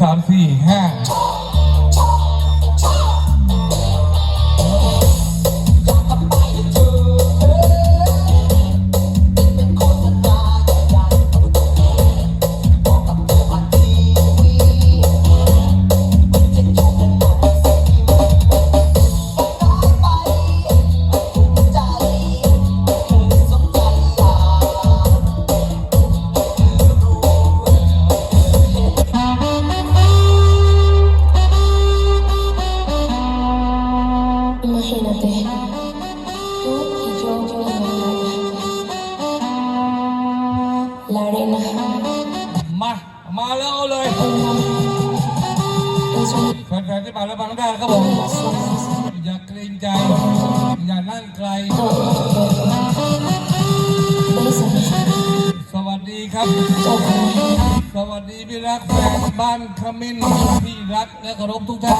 สามสี่ห้า ลาเรนนะมา มาแล้วเลยแฟนๆที่มาแล้วบางด้าก็บอกอย่าเกรงใจ อย่านั่งไกล สวัสดีครับ สวัสดีพี่รักแฟนบ้านขมิ้นพี่รักและกรบทุกท่า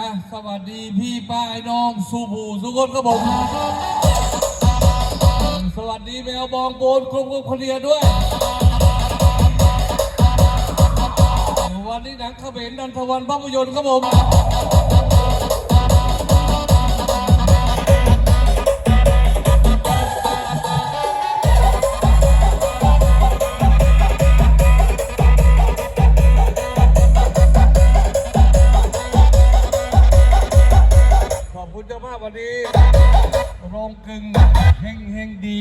นะสวัสดีพี่ป้าไอ้น้องสุภูสุกนคก็บอก สวัสดีแมวบองโกนกรุงกรุงคนเดียด้วย วันนี้หนังเขมรนันทวันภาพยนตร์ครับผมขอบคุณเจ้าภาพวันนี้ รองกึ่งเฮงเฮงดี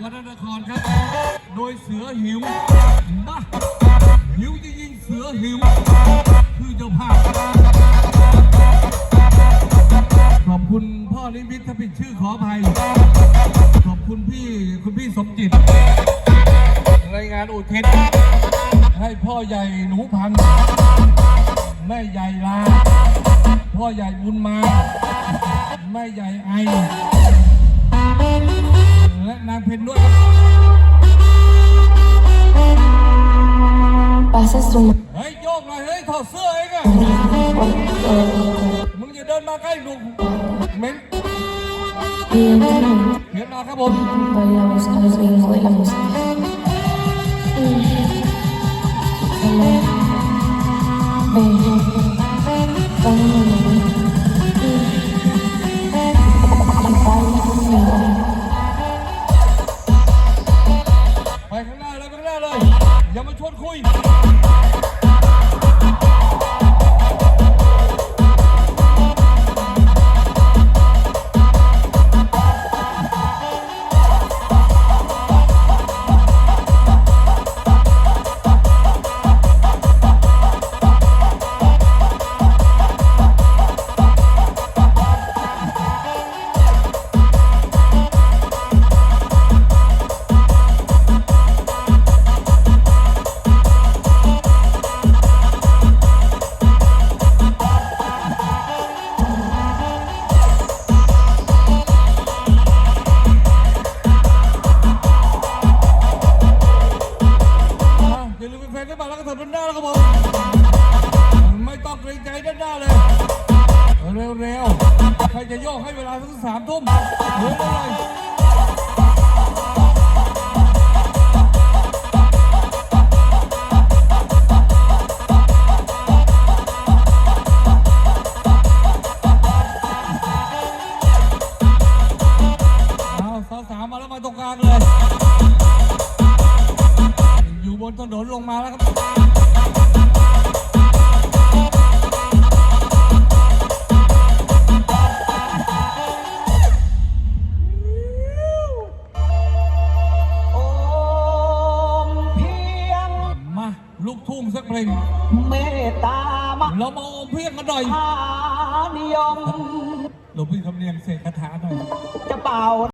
วัฒนครครับ โดยเสือหิวมาหิวจริงเสือหิว คือเจ้าภาพขอบคุณพ่อนิมิตถ้าผิดชื่อขออภัย ขอบคุณพี่คุณพี่สมจิต รายงานอุทิศให้พ่อใหญ่หนูพัน แม่ใหญ่ลา พ่อใหญ่บุญมา แม่ใหญ่ไอ และนางเพนด้วยครับ Pasa su เฮ้ยโยกหน่อยเฮ้ยถอดเสื้อเองอะมึงอย่าเดินมาใกล้ลุงเม็น Bienvenido. เห็นมาครับผม Bailamos a los ritmos de la música. Amor. Ven. Vámonos. 哦 เร็วๆใครจะโยกให้เวลาสักสามทุ่มเหมือนกันเลย เพลงเมตตามเรามาโอมเพียงกันหน่อยหานิยม หลวงพี่คำเนียงเสกคาถาหน่อย จะเป่า